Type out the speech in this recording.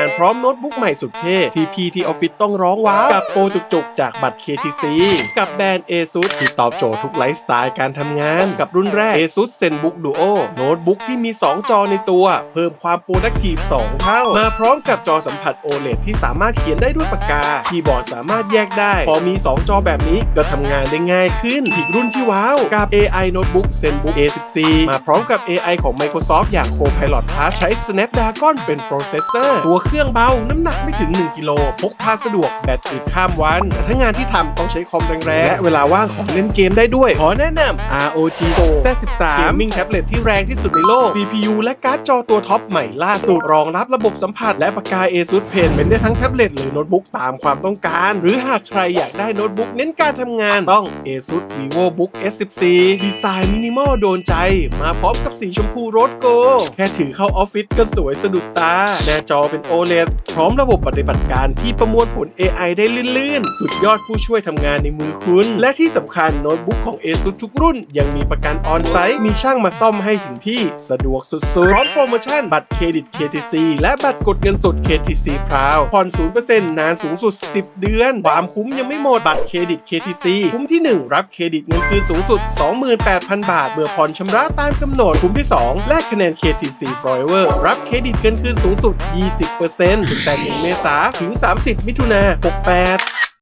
านพร้อมโน้ตบุ๊กใหม่สุดเท่ที่ PT Office ต้องร้องว้าวกับโปรจุกๆ จากบัตร KTC กับแบรนด์ ASUS ที่ตอบโจทย์ทุกไลฟ์สไตล์การทำงาน กับรุ่นแรก ASUS ZenBook Duo โน้ตบุ๊กที่มี 2 จอในตัว เพิ่มความโปรดักทีฟ2 เท่า มาพร้อมกับจอสัมผัส OLED ที่สามารถเขียนได้ด้วยปากกาคีย์บอร์ดสามารถแยกได้ พอมี 2 จอแบบนี้ก็ทำงานได้ง่ายขึ้น อีกรุ่นที่ว้าว กับ AI Notebook ZenBook A14 มาพร้อมกับ AI ของ Microsoft อย่าง Copilot Plus ใช้ Snapdragon เป็นโปรเซสเซอร์ตัวเคครื่องเบา น้ำหนักไม่ถึง 1 กิโล พกพาสะดวก แบตอึดข้ามวัน แต่ถ้างานที่ทำต้องใช้คอมแรงๆและเวลาว่างของเล่นเกมได้ด้วย ขอแนะนำ ROG Go Z13 Gaming Tablet ที่แรงที่สุดในโลก CPU และการ์ดจอตัวท็อปใหม่ล่าสุด รองรับระบบสัมผัสและปากกา ASUS Pen เป็นได้ทั้งแท็บเล็ตหรือโน้ตบุ๊กตามความต้องการ หรือหากใครอยากได้โน้ตบุ๊กเน้นการทำงานต้อง ASUS VivoBook S14 ดีไซน์มินิมอลโดนใจ มาพร้อมกับสีชมพูโรสโกแค่ถือเข้าออฟฟิศก็สวยสะดุดตาหน้าจอเป็น OLED พร้อมระบบปฏิบัติการที่ประมวลผล AI ได้ลื่น ๆ สุดยอดผู้ช่วยทำงานในมือคุณ และที่สำคัญโน้ตบุ๊กของ ASUS ทุกรุ่น ยังมีประกันออนไซต์ มีช่างมาซ่อมให้ถึงที่สะดวกสุด ๆ พร้อมโปรโมชั่นบัตรเครดิต KTC และบัตรกดเงินสด KTC พราวผ่อน 0%นานสูงสุด 10 เดือน ความคุ้มยังไม่หมดบัตรเครดิต KTC คุ้มที่ 1 รับเครดิตเงินคืนสูงสุด 28,000 บาทเมื่อผ่อนชำระตามกำหนดคุ้มที่ 2 แลกคะแนน KTC Forever รับเครดิตเงินคืนสูงสุด 20%ตั้งแต่1เมษาถึง 30 มิถุนา68